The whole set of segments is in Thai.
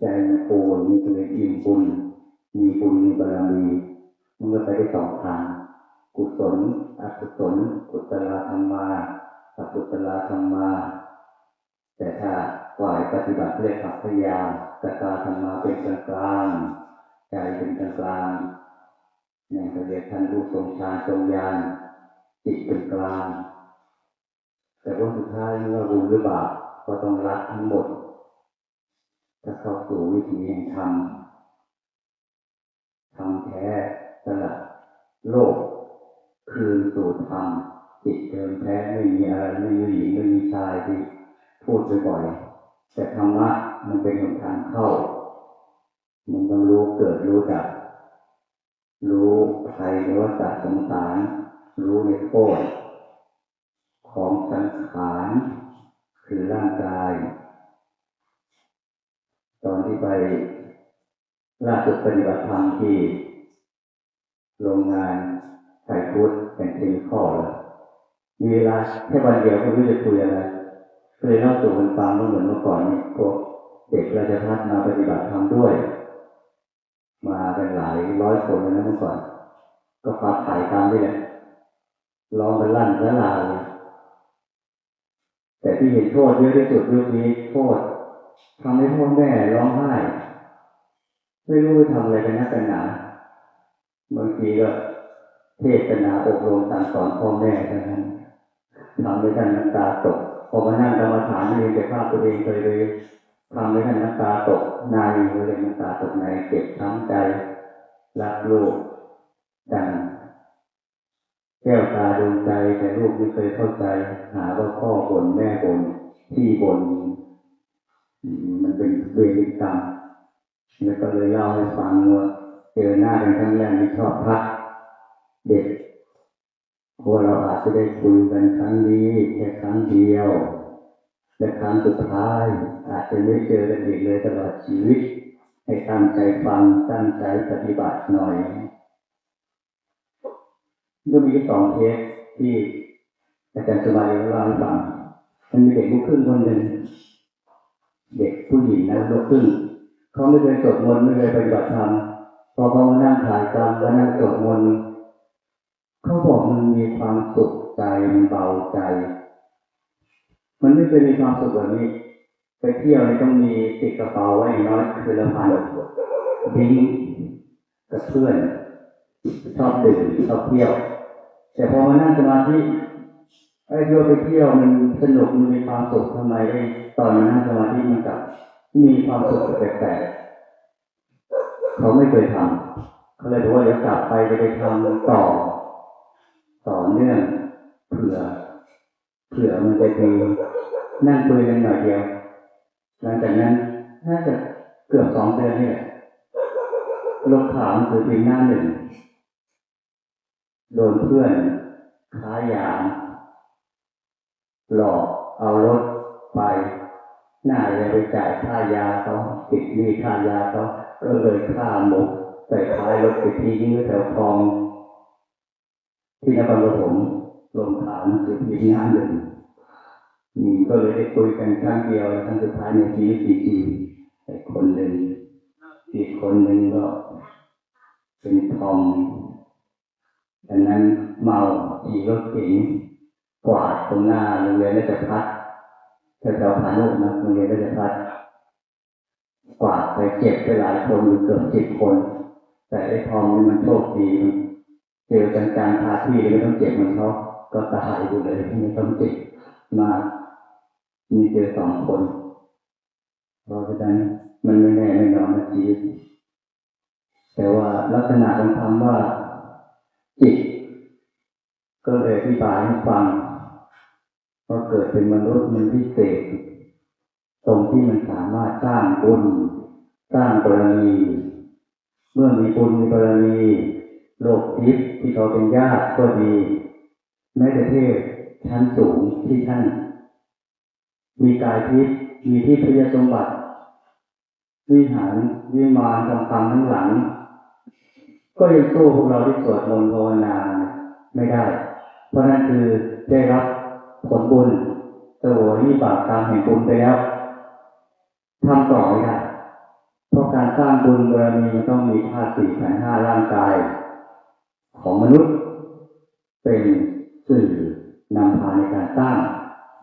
ใจมันโนมีเลยอิ่มบุญมีบุญมีบารมีมันก็ไปได้สองทางกุศลอกุศลกุศลธรรมาอกุศลธรรมา แต่ถ้าฝ่ายปฏิบัติเรียกขับพยายกตาธรรมาเป็นกลางกลางใจเป็นกลางกลางอย่างเรียกท่านรู้ทรงฌานทรงญาณจิตเป็นกลาง แต่ว่าสุดท้ายเมื่อรู้หรือเปก็ต้องรักทั้งหมด ถ้าเข้าสู่วิถีแห่งธรรมธรรมแท้สละโลก คืนสู่ธรรมจิตเดิมแท้ไม่มีอะไรไม่มีหญิงไม่มีชายที่พูดบ่อยๆแต่ธรรมะมันเป็นหนทางเข้า มันต้องรู้เกิดรู้ดับรู้ภัยหรือว่าจัสงสารรู้ในโทษของสังขารคือร่างกาย ตอนที่ไปล่าสุดปฏิบัติธรรมที่โรงงานไฟพุทธเป็นเทมิคอลมีเวลาแค่วันเดียวก็ไม่รู้จะคุยอะไรก็เลยเล่าสู่กันฟังว่าเหมือนเมื่อก่อนนี่พวกเด็กราชพัฒมาปฏิบัติธรรมด้วย มาเป็นหลายร้อยคนเลยนะเมื่อก่อน ก็ฟ้าถ่ายตามนี่แหละลองกันลั่นแล้วลาเลยแต่ที่เห็นโทษเยอะที่สุดยุคนี้โทษ ทำให้พ่อแม่ร้องไห้ไม่รู้ทำอะไรกันนักกันหนาบางทีก็เทศนาอบรมสั่งสอนพ่อแม่เท่านั้นทำให้ท่านน้ำตาตกพอมานั่งกรรมฐานเองแต่ภาพตัวเองเคยเลยทำให้ท่านน้ำตาตกในเลยน้ำตาตกในเจ็บช้ำใจรักลูกดังแก้วตาดวงใจแต่ลูกไม่เคยเข้าใจ หาว่าพ่อบ่นแม่บ่นพี่บ่น มันเป็นเวรกรรมแล้วก็เลยเล่าให้ฟังว่าเจอหน้าเป็นครั้งแรกที่ชอบพักเด็กพราเราอาจจะได้คุยกันครั้งนี้แค่ครั้งเดียวและครั้งสุดท้ายอาจจะไม่เจอกันอีกเลยตลอดชีวิต ให้ตั้งใจฟังตั้งใจปฏิบัติหน่อยก็มีสองเคสที่อาจารย์สบายเล่าให้ฟังมันมีเด็กลูกครึ่งคนหนึ่ง เด็กผู้หญิงนะลูกครึ่งเขาไม่เคยสวดมนต์ไม่เคยปฏิบัติธรรมพอเขามานั่งถ่ายกรรมแล้วนั่งสวดมนต์เขาบอกมันมีความสุขใจมันเบาใจ มันไม่เคยมีความสุขแบบนี้ ไปเที่ยวนี่ต้องมีติดกระเป๋าไว้น้อยคือละพันดิ้งกับเพื่อนชอบดื่มชอบเที่ยว แต่พอมานั่งสมาธิ ไอ้โยไปเที่ยวมันสนุกมันมีความสุขทำไมไอ้ตอนมานั่งสมาธิมันกลับมีความสุขแปลกๆเขาไม่เคยทำเขาเลยบอกว่าเดี๋ยวกลับไปจะไปทำต่อ ต่อเนื่องเผื่อเผื่อมันจะดีนั่งคุยกันหน่อยเดียวหลังจากนั้นน่าจะเกือบสองเดือนนี่แหละลงข่าวคือพิมพ์หน้าหนึ่งโดนเพื่อนค้ายา หลอกเอารถไปหน้าจะไปจ่ายค่ายาเขาติดหนี้ค่ายาเขาก็เลยฆ่าหมกใส่ท้ายรถไปทิ้งไว้แถวคลองที่นครปฐมลงข่าวคือพิมพ์หน้าหนึ่งก็เลยได้คุยกันครั้งเดียวครั้งสุดท้ายในชีวิตจริงๆแต่คนหนึ่งอีกคนหนึ่งก็เป็นทอมดังนั้นเมาขี่รถเก๋ง กวาดตรงหน้าโรงเรียนราชพัฒแถวๆพานุนะโรงเรียนราชพัฒกวาดไปเจ็บไปหลายคนอยู่เกือบสิบคน แต่ไอ้ทอมนี่มันโชคดีเจอกันกลางพาที่ไม่ต้องเจ็บมันเขาก็ตายอยู่เลยไม่ต้องเจ็บมามีเจอสองคน เพราะฉะนั้นมันไม่แน่ไม่นอนนะชีวิตแต่ว่าลักษณะของคำว่าจิตก็เลยอธิบายให้ฟัง ว่าเกิดเป็นมนุษย์มันพิเศษ ตรงที่มันสามารถสร้างบุญสร้างบารมีเมื่อมีบุญมีบารมีโลกทิพย์ที่เขาเป็นญาติก็ดีแม้แต่เทพชั้นสูงที่ท่าน มีกายทิพย์มีที่พยสมบัติ วิหารวิมานทองคำทั้งหลัง ก็ยังสู้พวกเราที่สวดมนต์ภาวนาไม่ได้ เพราะนั่นคือได้รับ ผลบุญตัวนี้บาปตามแห่งบุญไปแล้วทำต่อไม่ได้สร้างบุญบารมีมันต้องมีธาตุสี่ขันห้าร่างกาย ของมนุษย์ เป็นสื่อนำพาในการสร้าง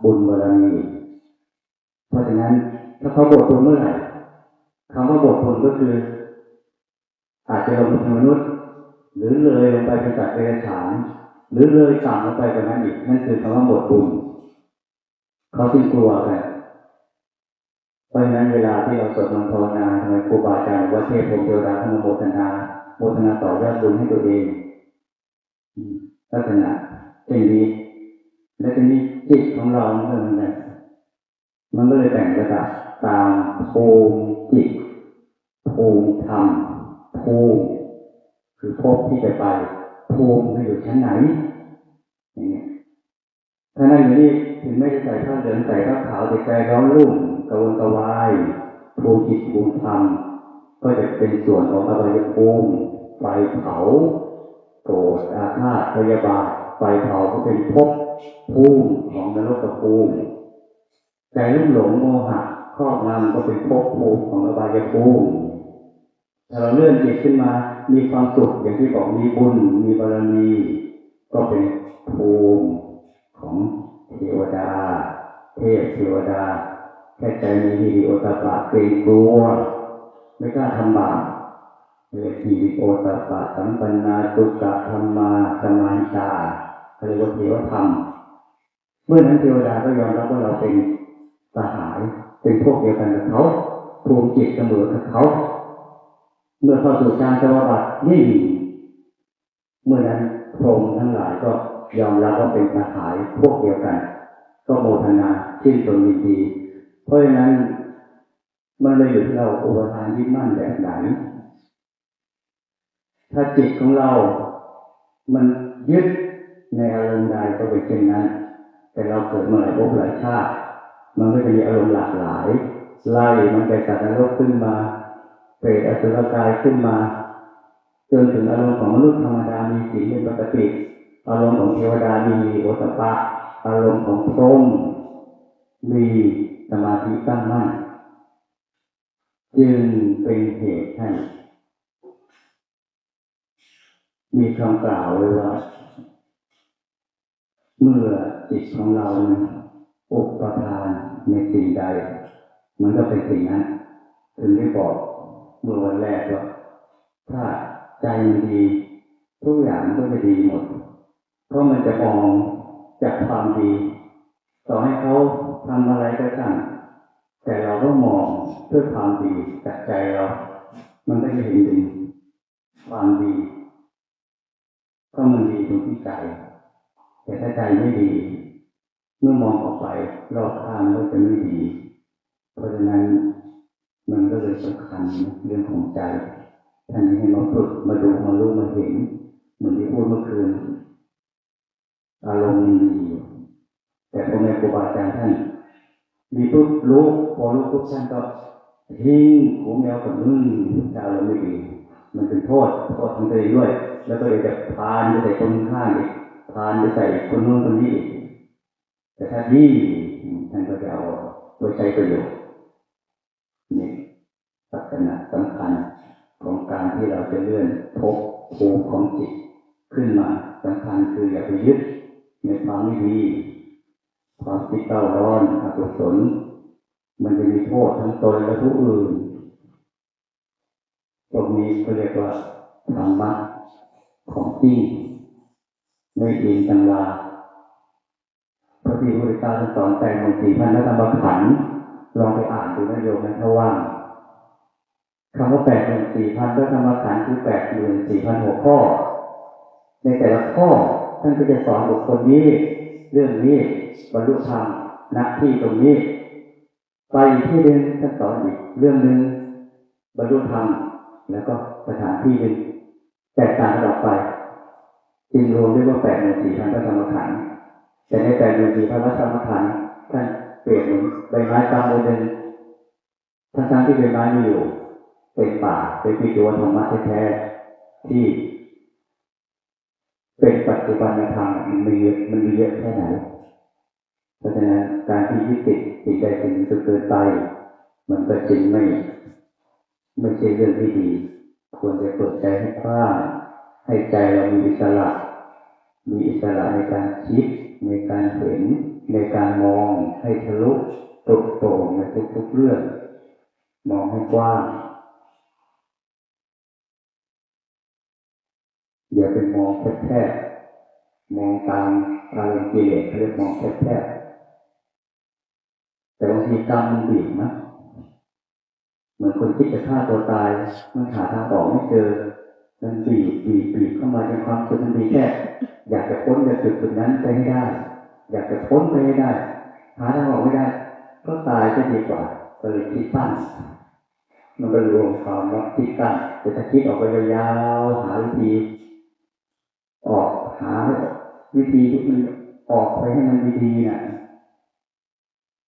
บุญบารมี เพราะฉะนั้นถ้าเขาบทบุญเมื่อไหร่คำว่าบทบุญก็คือ อาจจะลงเป็นมนุษย์ หรือเลยลงไปเป็นสัตว์เดรัจฉาน หรือเลยต่ำลงไปกว่านั้นอีกนั่นคือคำว่าบทบุญเขาจึงกลัวกันเพราะฉะนั้นเวลาที่เราสวดมนต์ภาวนาทำไมครูบาอาจารย์ว่าเทพพรหมเทวดาท่านโมทนาโมทนาต่อยอดบุญให้ตัวเองลักษณะเช่นนี้และทีนี้จิตของเราเหมือนกันมันก็เลยแบ่งระดับตามภูมิจิตภูมิธรรมภูมิคือภพที่จะไป ภูมิมันอยู่ชั้นไหนอย่างเงี้ยถ้านั่นอยู่นี่ถึงไม่ได้ใส่ผ้าเหลืองใส่ผ้าขาวแต่ใจร้อนรุ่มกระวนกระวายภูมิจิตภูมิธรรมก็จะเป็นส่วนของอบายภูมิไฟเผาโกรธอาฆาตพยาบาทไฟเผาก็เป็นภพภูมิของนรกภูมิใจลุ่มหลงโมหะครอบงำก็เป็นภพภูมิของอบายภูมิถ้าเราเลื่อนจิตขึ้นมา มีความสุขอย่างที่บอกมีบุญมีบารมีก็เป็นภูมิของเทวดา เทพเทวดา แค่ใจมีฮิริโอตปะเกรงกลัวไม่กล้าทำบาปเรียกฮิริโอตปะสัมปันนาตุกะธรรมาสมาหิตาเขาเรียกว่าเทวธรรม เมื่อนั้นเทวดาก็ยอมรับว่าเราเป็นสหาย เป็นพวกเดียวกันกับเขาภูมิจิตเสมอกับเขา เมื่อเข้าสู่ฌานสมาบัตินิ่งเมื่อนั้นพรหมทั้งหลายก็ยอมรับว่าเป็นสหายพวกเดียวกัน ก็โมทนาชื่นชมยินดี เพราะฉะนั้นมันเลยอยู่ที่เราอุปทานยึดมั่นแบบไหนถ้าจิตของเรา มันยึดในอารมณ์ใดก็เป็นเช่นนั้น แต่เราเกิดมาหลายภพหลายชาติ มันก็จะมีอารมณ์หลากหลาย ไล่มันไปสัตว์นรกขึ้นมา เปรตอสุรกายขึ้นมา จนถึงอารมณ์ของมนุษย์ธรรมดามีสีเป็นปกติ อารมณ์ของเทวดามีโอตปะ อารมณ์ของพรหมมีสมาธิตั้งมั่นจึงเป็นเหตุให้มีคำกล่าวไว้ว่าเมื่อจิตของเราอุปทานในสิ่งใด มันก็เป็นสิ่งนั้นถึงได้บอก เมื่อวันแรกว่าถ้าใจมันดีทุกอย่างมันก็จะดีหมด เพราะมันจะมองจากความดี ต่อให้เขาทำอะไรก็ช่างแต่เราก็มองด้วยความดีจากใจเรา มันก็จะเห็นถึงความดีก็มันดีตรงที่ใจ แต่ถ้าใจไม่ดี เมื่อมองออกไปรอบข้างก็จะไม่ดี เพราะฉะนั้น มันก็เลยสำคัญเรื่องของใจท่านให้มาฝึกมาดูมารู้มาเห็น เหมือนที่พูดเมื่อคืนอารมณ์มีดีแต่พอในครูบาอาจารย์ท่านมีปุ๊บรู้พอรู้ปุ๊บท่านก็ทิ้งหูแมวกับมึงจะอารมณ์ไม่ดีมันเป็นโทษโทษของตัวเองด้วย แล้วก็เลยจะพานไปใส่คนข้างอีกพานไปใส่คนนู้นคนนี้อีกแต่ถ้าดีท่านก็จะเอาไว้ใช้ประโยชน์นี่ ลักษณะสำคัญของการที่เราจะเลื่อนพบภูมิของจิตขึ้นมาสำคัญคืออย่าไปยึดในความไม่ดีความคิดเต้าร้อนอกุศลมันจะมีโทษทั้งตนและผู้อื่น ตรงนี้เขาเรียกว่าธรรมะของจริงไม่เองตำราพระที่พระเจ้าสอนแต่งของสี่พันธธรรมขันลองไปอ่านดูนะโยมนะถ้าว่าง คำว่าแปดหมื่นสี่พันพระธรรมขันธ์คือแปดหมื่นสี่พันหัวข้อ ในแต่ละข้อท่านก็จะสอนบุคคลนี้ เรื่องนี้บรรลุธรรมณที่ตรงนี้ ไปที่หนึ่งท่านสอนอีกเรื่องหนึ่งบรรลุธรรมแล้วก็สถานที่หนึ่งแตกต่างกันออกไปจึงรวมเรียกว่าแปดหมื่นสี่พันพระธรรมขันธ์แต่ในแปดหมื่นสี่พันพระธรรมขันธ์ท่านเปลี่ยนหมือนใบไม้ตามโมเดลทั้งๆที่ใบไม้ม่อยู่ เป็นป่าเป็นพิจิตรธรรมะแท้ๆที่ เป็นปัจจุบันธรรมมันมีมันมีเยอะแค่ไหนเพราะฉะนั้นการที่ยึดติดติดใจสิ่งสุดเกินไป มันก็จึงไม่ไม่ใช่เรื่องที่ดี ควรจะเปิดใจให้กว้างให้ใจเรามีอิสระ มีอิสระในการคิด ในการเห็น ในการมองให้ทะลุตรุโปร่งในทุกๆเรื่อง มองให้กว้าง อย่าไปมองแคบๆมองตามอารมณ์กิเลสเขาเรียกมองแคบๆแต่บางทีกรรมมันบีบนะเหมือนคนคิดจะฆ่าตัวตายมันหาทางออกไม่เจอมันบีบบีบบีบเข้ามาในความสุขมันมีแค่อยากจะพ้นจากจุดจุดนั้นไปให้ได้ อยากจะพ้นไปให้ได้ หาทางออกไม่ได้ ก็ตายจะดีกว่าก็เลยคิดสั้นมันก็รวมความว่าคิดสั้นแต่ถ้าคิดออกไปยาวๆหาวิธี หาวิธีที่มันออกไปให้มันดีๆน่ะ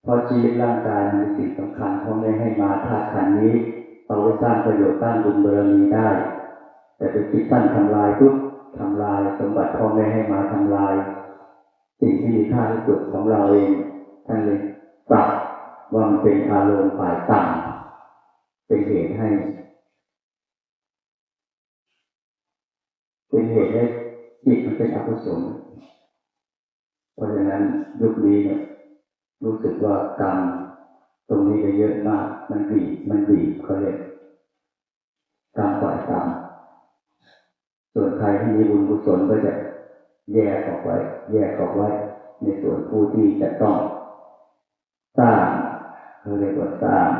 พราะชีวิตร่างกายมันเป็นสิ่งสำคัญเพราไม่ให้มาธาตุขันนี้เอาไว้สร้างประโยชน์สร้างบุญบารมีได้ แต่ไปคิดสั้นทำลายทุกทำลายสมบัติพ่อแม่ให้มาทำลาย สิ่งที่มีค่าที่สุดของเราเองท่านเลยปรับว่ามันเป็นอารมณ์ฝ่ายต่ำเป็นเหตุให้ เป็นเหตุให้ จิตมันเป็นอกุศลเพราะฉะนั้นยุคนี้เนี่ยรู้สึกว่ากรรมตรงนี้จะเยอะมาก มันบีบมันบีบเขาเรียกกรรมฝ่ายต่ำส่วนใครที่มีบุญกุศลก็จะแยกออกไว้ แยกออกไว้ ในส่วนผู้ที่จะต้องสร้างเขาเรียกว่าสร้าง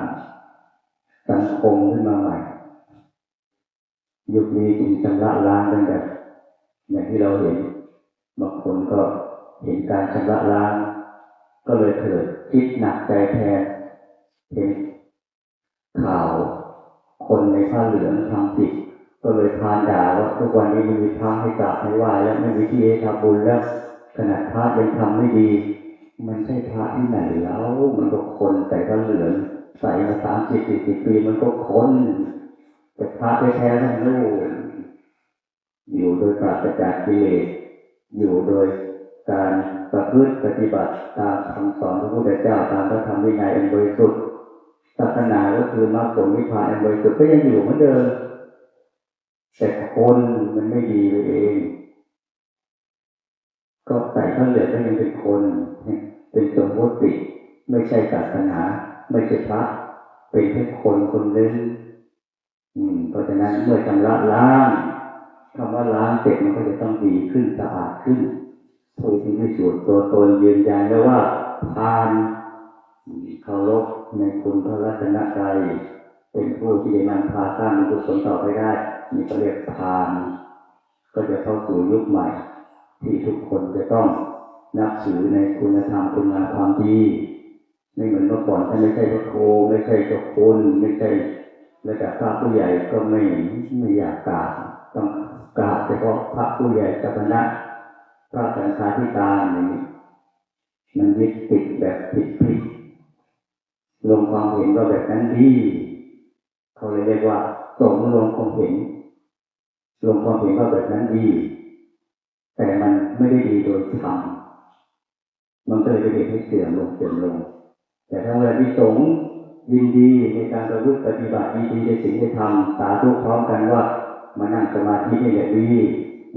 สังคมขึ้นมาใหม่ ยุคนี้จึงชำระล้างกันแบบ อย่างที่เราเห็นบางคนก็เห็นการชำระล้าง ก็เลยเกิดคิดหนักใจแทนเห็นข่าวคนในผ้าเหลืองทำผิดก็เลยพานด่าว่าทุกวันนี้ไม่มีพระให้กราบให้ไหว้แล้วไม่มีที่ให้ทำบุญแล้วขนาดพระยังทำไม่ดี มันใช่พระที่ไหนแล้ว มันก็คนใส่ผ้าเหลืองใส่มาสามสิบสี่สิบปีมันก็คนแต่พระแท้ๆทั้งลูก อยู่โดยปราศจากกิเลสอยู่โดยการประพฤติปฏิบัติตามคำสอนพระพุทธเจ้าตามพระธรรมวินัยอันบริสุทธิ์ศาสนาก็คือมรรคผลนิพพานอันบริสุทธิ์ก็ยังอยู่เหมือนเดิมแต่คนมันไม่ดีไปเอง ก็ใส่ข้าเหลือก็ยังเป็นคน เป็นสมมติไม่ใช่ศาสนา ไม่ใช่พระ เป็นแค่คนคนนึงอืมเพราะฉะนั้นเมื่อชำระล้าง คำว่าล้างเสร็จมันก็จะต้องดีขึ้นสะอาดขึ้นผู้ที่พิสูจน์ตัวตนยืนยันแล้วว่าทานเคารพในคุณพระรัตนตรัยเป็นผู้ที่จะนำพาสร้างกุศลต่อไปได้นี่ก็เรียกทาน ก็จะเข้าสู่ยุคใหม่ ที่ทุกคนจะต้องนับถือในคุณธรรมคุณงามความดีไม่เหมือนเมื่อก่อนถ้าไม่ใช่พระโคไม่ใช่เจ้าคุณไม่ใช่ระดับพระผู้ใหญ่ก็ไม่ไม่อยากกราบต้อง กราบเฉพาะพระผู้ใหญ่เจ้าคณะพระสังฆาธิการอย่างนี้มันยึดติดแบบผิดผิดลงความเห็นว่าแบบนั้นดี เขาเลยเรียกว่าสงลงความเห็น ลงความเห็นว่าแบบนั้นดี แต่มันไม่ได้ดีโดยธรรมมันก็เลยเป็นเหตุให้เสื่อมลงเสื่อมลง แต่ถ้าเวลาที่สงยินดีในการประพฤติปฏิบัติดีๆในสิ่งที่ทำสาธุพร้อมกันว่า มานั่งสมาธินี่แหละดี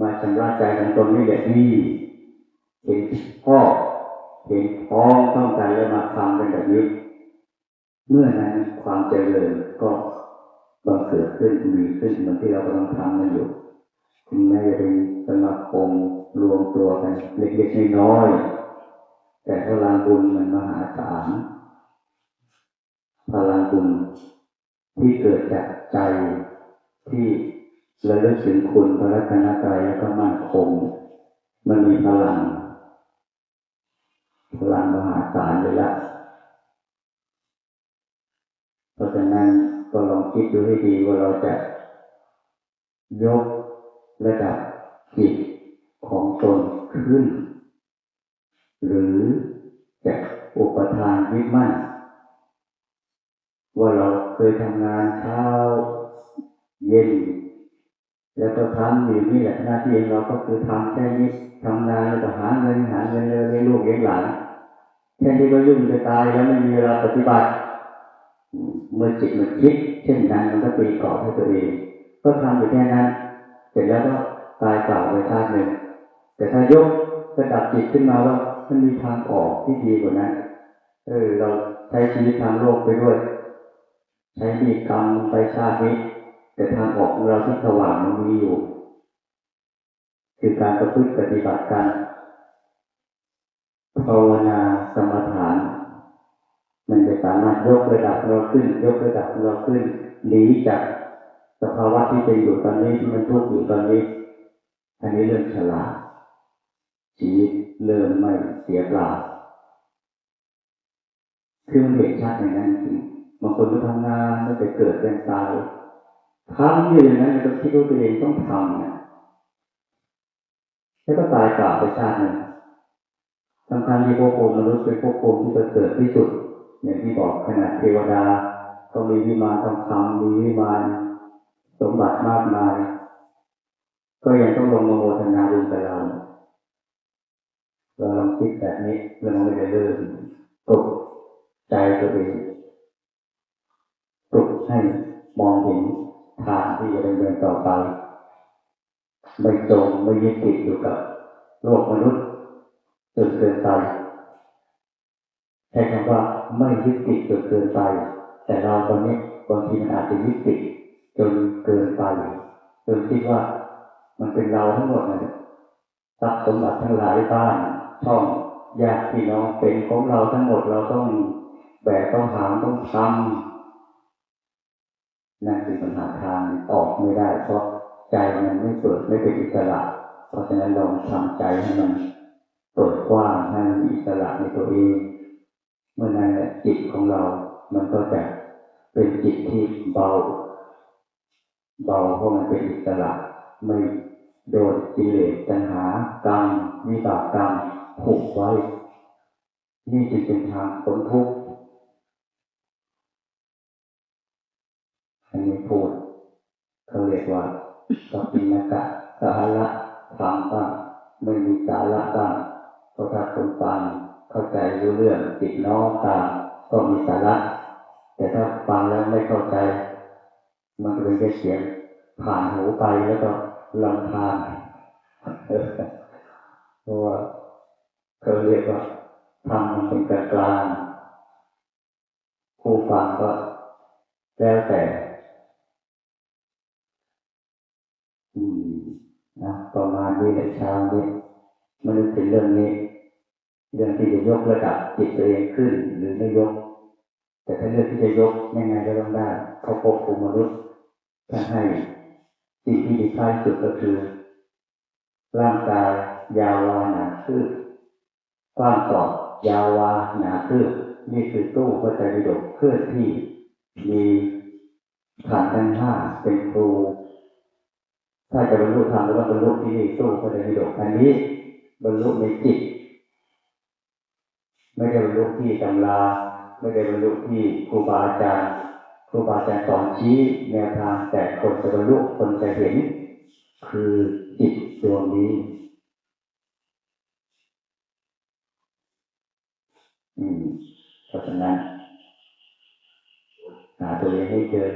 มาชำระใจของตนนี่แหละดีเห็นพ่อเห็นพ้องต้องการแล้วมาทำเป็นแบบนี้เมื่อนั้นความเจริญก็บังเกิดขึ้นมีขึ้นเหมือนที่เรากำลังทำกันอยู่ถึงแม้จะเป็นสมาคมรวมตัวกันเล็กๆน้อยๆแต่พลังบุญมันมหาศาลพลังบุญที่เกิดจากใจที่ ระลึกถึงคุณพระรัตนตรัยแล้วก็มั่นคง มันมีพลัง พลังมหาศาลเลยละเพราะฉะนั้นก็ลองคิดดูให้ดีว่าเราจะ ยกระดับจิตของตนขึ้น หรือจะอุปทานยึดมั่น ว่าเราเคยทำงานเช้าเย็น แล้วก็ทำอยู่นี่แหละหน้าที่เราก็คือทำแค่นี้ทำงานแล้วก็หาเงินหาเงินเลยให้ลูกเลี้ยงหลานแค่นี้ก็ยุ่งจะตายแล้วไม่มีเวลาปฏิบัติเมื่อจิตมันคิด เช่นนั้นมันก็ตีกรอบให้ตัวเองก็ทำอยู่แค่นั้น เสร็จแล้วก็ตายเปล่าไปชาติหนึ่งแต่ถ้ายกระดับจิตขึ้นมาว่ามันมีทางออกที่ดีกว่านั้นเออเราใช้ชีวิตทางโลกไปด้วย ใช้มีกรรมไปชาตินี้ แต่ทางออกของเราที่สว่างมันมีอยู่ คือการประพฤติปฏิบัติการภาวนาสมถาน มันจะสามารถยกระดับเราขึ้น ยกระดับเราขึ้นหนีจากสภาวะที่เป็นอยู่ตอนนี้ที่มันทุกข์อยู่ตอนนี้ อันนี้เรื่องฉลาดชีวิตเริ่มไม่เสียเปล่าคือมันเห็นชัดอย่างนั้นจริงบางคนก็ทำงานไม่ไปเกิดเป็นตาย ทำอยู่อย่างนั้นก็คิดว่าตัวเองต้องทำนะแล้วก็ตายกล่าวไปชาติหนึ่งทำทางที่พวกภูมิมนุษย์เป็นพวกภูมิที่ประเสริฐที่สุด อย่างที่บอกขนาดเทวดาต้องมีวิมานทองคำมีวิมานสมบัติมากมาย ก็ยังต้องลงมาโมทนาบุญกับเราเราลองคิดแบบนี้เราไม่ได้เริ่มปลุกใจตัวเองปลุกให้มองเห็น ทางที่จะดำเนินต่อไป ไม่จมไม่ยึดติดอยู่กับโลกมนุษย์จนเกินไปใช้คำว่าไม่ยึดติดจนเกินไป แต่เราตอนนี้บางทีมันอาจจะยึดติดจนเกินไปจนคิดว่ามันเป็นเราทั้งหมดเลยทรัพย์สมบัติทั้งหลายบ้านช่องญาติพี่น้องเป็นของเราทั้งหมดเราต้องแบกต้องหามต้องทำ นั่นคือปัญหาทางออกไม่ได้ เพราะใจมันไม่เปิดไม่เป็นอิสระ เพราะฉะนั้นลองทำใจให้มันเปิดกว้างให้มันอิสระในตัวเองเมื่อนั้นจิตของเรา มันก็จะเป็นจิตที่เบา เบาเพราะมันเป็นอิสระ ไม่โดนกิเลสตัณหากรรมวิบากกรรมผูกไว้ นี่จึงเป็นทางพ้นทุกข์ เขาเรียกว่าสัพพินกะสาระธรรมบ้างไม่มีสาระบ้างเพราะถ้าคนฟังเข้าใจรู้เรื่องจิตน้องตามก็มีสาระ แต่ถ้าฟังแล้วไม่เข้าใจ มันก็เป็นแค่เสียงผ่านหูไปแล้วก็ลำพานเพราะว่าเขาเรียกว่าทำมันเป็นกลางกลางผู้ฟังก็แล้วแต่ อืม นะประมาณนี้แหละเช้านี้มันเป็นเรื่องนี้เรื่องที่จะยกระดับจิตตัวเองขึ้นหรือไม่ยก แต่ถ้าเรื่องที่จะยกยังไงก็ต้องได้เขาควบคุมมนุษย์ท่านให้สิ่งที่ดีท้ายสุดก็คือ ร่างกายยาววาหนาคืบกว้างศอกยาววาหนาคืบนี่คือตู้พระไตรปิฎกเคลื่อนที่มีฐานทั้งห้าเป็นครู ถ้าจะบรรลุธรรมก็ต้องบรรลุที่นี่ตู้พระไตรปิฎกอันนี้ บรรลุในจิต ไม่ได้บรรลุที่ตำราไม่ได้บรรลุที่ครูบาอาจารย์ครูบาอาจารย์สอนชี้แนวทางแต่คนจะบรรลุคนจะเห็น คือจิตดวงนี้อืมเพราะฉะนั้นหาตัวเองให้เจอ